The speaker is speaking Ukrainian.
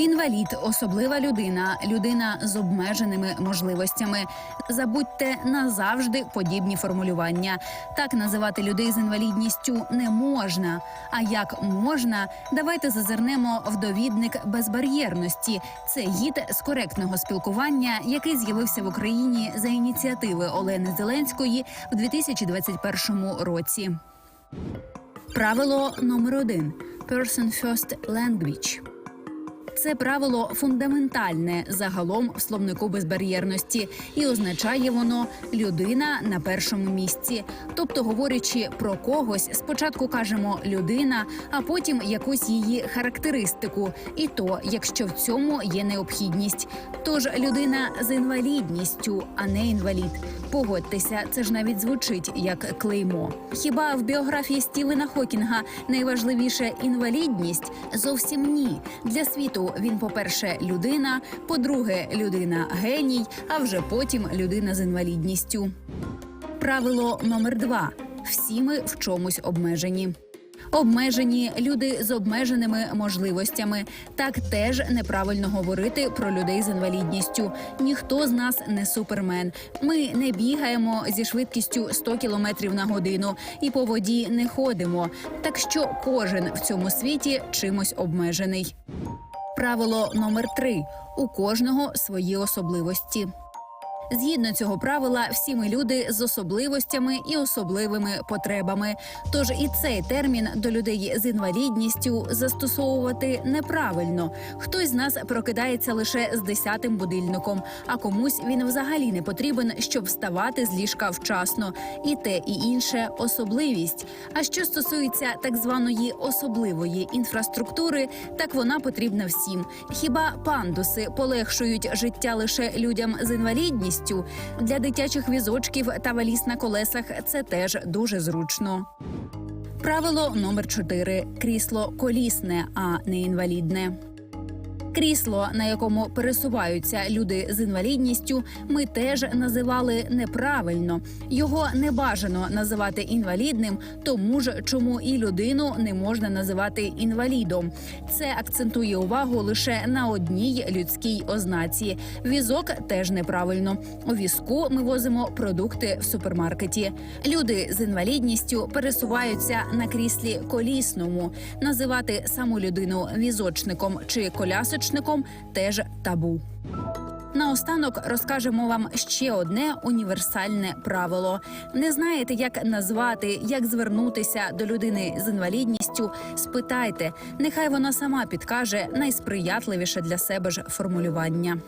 Інвалід особлива людина, людина з обмеженими можливостями. Забудьте назавжди подібні формулювання. Так називати людей з інвалідністю не можна. А як можна, давайте зазирнемо в довідник безбар'єрності. Це гід з коректного спілкування, який з'явився в Україні за ініціативи Олени Зеленської в 2021 році. Правило номер один Person First Language. Це правило фундаментальне загалом в словнику безбар'єрності, і означає воно людина на першому місці. Тобто, говорячи про когось, спочатку кажемо людина, а потім якусь її характеристику, і то, якщо в цьому є необхідність. Тож людина з інвалідністю, а не інвалід. Погодьтеся, це ж навіть звучить як клеймо. Хіба в біографії Стівена Хокінга найважливіше інвалідність? Зовсім ні. Для світу він, по-перше, людина, по-друге, людина геній, а вже потім людина з інвалідністю. Правило номер два: всі ми в чомусь обмежені. Обмежені люди з обмеженими можливостями. Так теж неправильно говорити про людей з інвалідністю. Ніхто з нас не супермен. Ми не бігаємо зі швидкістю 100 км на годину і по воді не ходимо. Так що кожен в цьому світі чимось обмежений. Правило номер три: у кожного свої особливості. Згідно цього правила, всі ми люди з особливостями і особливими потребами. Тож і цей термін до людей з інвалідністю застосовувати неправильно. Хтось з нас прокидається лише з десятим будильником, а комусь він взагалі не потрібен, щоб вставати з ліжка вчасно. І те, і інше особливість. А що стосується так званої особливої інфраструктури, так вона потрібна всім. Хіба пандуси полегшують життя лише людям з інвалідністю? Для дитячих візочків та валіз на колесах це теж дуже зручно. Правило номер 4. крісло колісне, а не інвалідне. Крісло, на якому пересуваються люди з інвалідністю, ми теж називали неправильно. Його не бажано називати інвалідним, тому ж чому і людину не можна називати інвалідом. Це акцентує увагу лише на одній людській ознаці. Візок теж неправильно. У візку ми возимо продукти в супермаркеті. Люди з інвалідністю пересуваються на кріслі колісному. Називати саму людину візочником чи колясочником теж табу. Наостанок розкажемо вам ще одне універсальне правило. Не знаєте, як назвати, як звернутися до людини з інвалідністю? Спитайте, нехай вона сама підкаже найсприятливіше для себе ж формулювання.